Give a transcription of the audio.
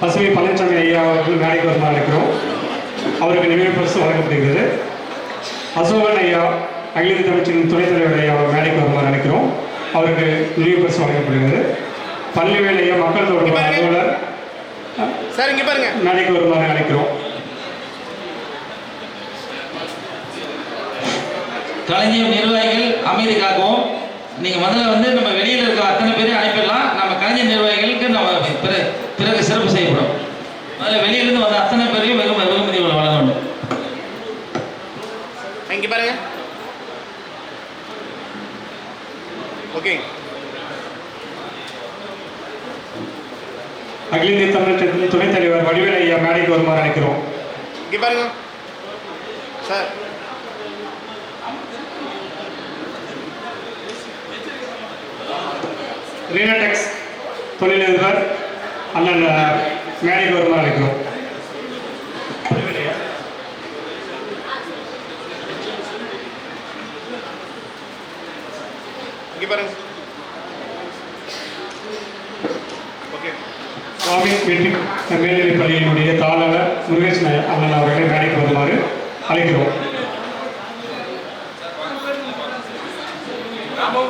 பசுமை பழனிசாமி ஐயா அவர்கள் மேடைக்கு வருமாறு அழைக்கிறோம். அவருக்கு நினைவு பரிசு வழங்கப்படுகிறது. அசோகன் ஐயா அகில இந்திய தமிழ்ச்சியின் துணைத் தலைவர் ஐயா அவர் மேடைக்கு வருமாறு அழைக்கிறோம். அவருக்கு நினைவு பரிசு வழங்கப்படுகிறது. பள்ளிவேல் ஐயா மக்கள் தொடர்பு அலுவலர் சார் இங்க பாருங்க. மேடைக்கு வருமாறு அழைக்கிறோம். கலைஞர் நிர்வாகிகள் அமைதி காக்கவும் நீங்கள் முதல்ல வந்து நம்ம வெளியில் இருக்கிற அத்தனை பேரையும் அனுப்பிடலாம். நம்ம கலைஞர் நிர்வாகிகளுக்கு நம்ம பிற- பிறகு சிறப்பு செய்யப்படும். அதில் வெளியிலேருந்து வந்த அத்தனை பேரையும் வெகும வெகுமதி வழங்க வேண்டும் இங்க பாருங்க. ஓகே அகில இந்திய தமிழ்ச்சங்கத்தின் துணைத் தலைவர் வடிவேல் ஐயா மேடைக்கு வருமாறு அழைக்கிறோம். இங்க பாருங்க. சார் ரீனடெக்ஸ் தொழிலதிபர் அண்ணன் மேடைக்கு வருமாறு அழைக்கிறோம் இங்க பாருங்க. ஓகே சுவாமி மெட்ரிக் மேல்நிலைப் பள்ளியினுடைய தாளர் ஐயா- அண்ணன் அவர்களை மேடைக்கு வருமாறு அழைக்கிறோம். ராமு